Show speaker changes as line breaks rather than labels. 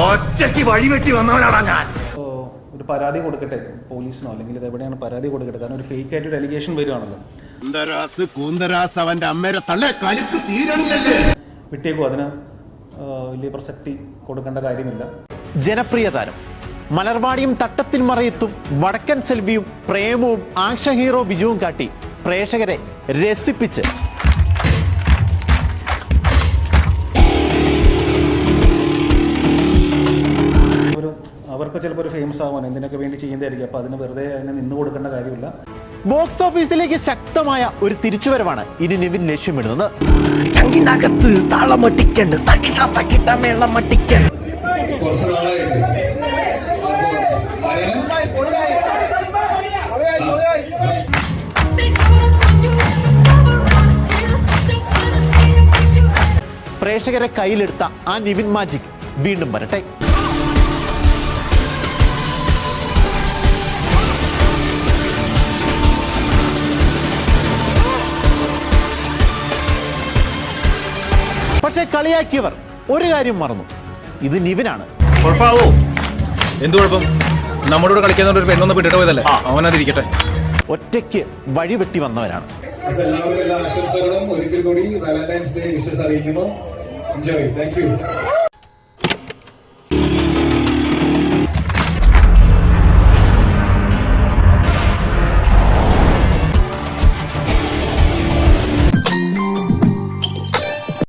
ഒറ്റയ്ക്ക് വഴിവെട്ടി വന്നവനാണ് ഞാൻ.
ഒരു പരാതി കൊടുക്കട്ടെ? പോലീസിനോ അല്ലെങ്കിൽ ഇത് എവിടെയാണ് പരാതി കൊടുക്കട്ടെ? കാരണം ഒരു ഫേക്ക് ആയിട്ട് ഒരു അലിഗേഷൻ വരുവാണല്ലോ.
കുന്തരാസ് കൂന്തരാസ് അവന്റെ അമ്മേരെ തള്ളെ കലിക്ക് തീരണില്ലല്ലേ?
വിട്ടേക്കും അതിന് വലിയ പ്രസക്തി കൊടുക്കേണ്ട കാര്യമില്ല.
ജനപ്രിയ താരം. മലർവാടിയും തട്ടത്തിൽ മറയത്തും വടക്കൻ സെൽവിയും പ്രേമവും ആക്ഷൻ ഹീറോ ബിജുവും കാട്ടി പ്രേക്ഷകരെ രസിപ്പിച്ച്.
അവർക്ക് ചിലപ്പോൾ ഒരു ഫേമസ് ആവാൻ എന്തിനൊക്കെ വേണ്ടി ചെയ്യുന്നതായിരിക്കും. അപ്പൊ അതിന് വെറുതെ അതിനെ നിന്ന് കൊടുക്കേണ്ട കാര്യമില്ല.
ബോക്സ് ഓഫീസിലേക്ക് ശക്തമായ ഒരു തിരിച്ചുവരവാണ് ഇനി നിവിൻ ലക്ഷ്യമിടുന്നത്.
ചങ്കിനകത്ത് താളമട്ടിക്കണ്ട് തക്കിട്ട തക്കിട്ട മേളമട്ടിക്കണ്ട്.
കുറച്ച് നാളായിട്ട്
പ്രേക്ഷകരെ കയ്യിലെടുത്ത ആ നിവിൻ മാജിക് വീണ്ടും വരട്ടെ. പക്ഷെ കളിയാക്കിയവർ ഒരു കാര്യം മറന്നു. ഇത് നിവിനാണ്.
കുഴപ്പമാവോ എന്ത് കുഴപ്പം? നമ്മളോട് കളിക്കാൻ കളിക്കുന്ന ഒരു പെണ്ണൊന്ന് വിട്ടിട്ട് പോയതല്ലേ? അവനതിരിക്കട്ടെ.
ഒറ്റയ്ക്ക് വഴിവെട്ടി വന്നവരാണ്.
എല്ലാവർക്കും എല്ലാ ആശംസകളും ഒരിക്കൽ കൂടി വാലന്റൈൻസ് ഡേ വിഷസ് അറിയിക്കുന്നു. Enjoy thank you